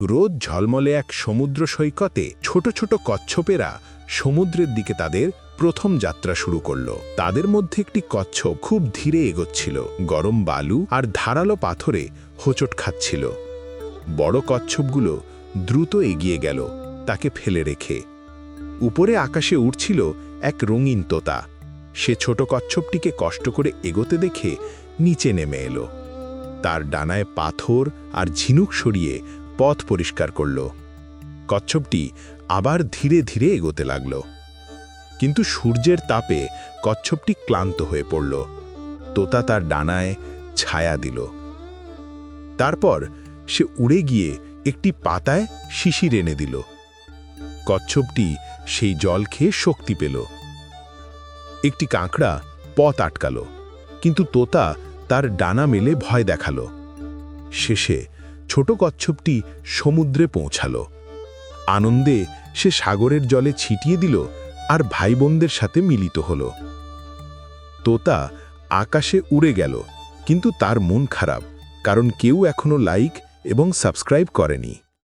রোদ ঝলমলে এক সমুদ্র সৈকতে ছোট ছোট কচ্ছপেরা সমুদ্রের দিকে তাদের প্রথম যাত্রা শুরু করল। তাদের মধ্যে একটি কচ্ছপ খুব ধীরে এগোচ্ছিল, গরম বালু আর ধারালো পাথরে হোঁচট খাচ্ছিল। বড় কচ্ছপগুলো দ্রুত এগিয়ে গেল, তাকে ফেলে রেখে। উপরে আকাশে উড়ছিল এক রঙিন তোতা। সে ছোট কচ্ছপটিকে কষ্ট করে এগোতে দেখে নিচে নেমে এলো। তার ডানায় পাথর আর ঝিনুক সরিয়ে পথ পরিষ্কার করল। কচ্ছপটি আবার ধীরে ধীরে এগোতে লাগল। কিন্তু সূর্যের তাপে কচ্ছপটি ক্লান্ত হয়ে পড়ল। তোতা তার ডানায় ছায়া দিল। তারপর সে উড়ে গিয়ে একটি পাতায় শিশির এনে দিল। কচ্ছপটি সেই জল খেয়ে শক্তি পেল। একটি কাঁকড়া পথ আটকাল, কিন্তু তোতা তার ডানা মেলে ভয় দেখাল। শেষে ছোট কচ্ছপটি সমুদ্রে পৌঁছাল। আনন্দে সে সাগরের জলে ছিটিয়ে দিল আর ভাই বোনদের সাথে মিলিত হল। তোতা আকাশে উড়ে গেল, কিন্তু তার মন খারাপ, কারণ কেউ এখনও লাইক এবং সাবস্ক্রাইব করেনি।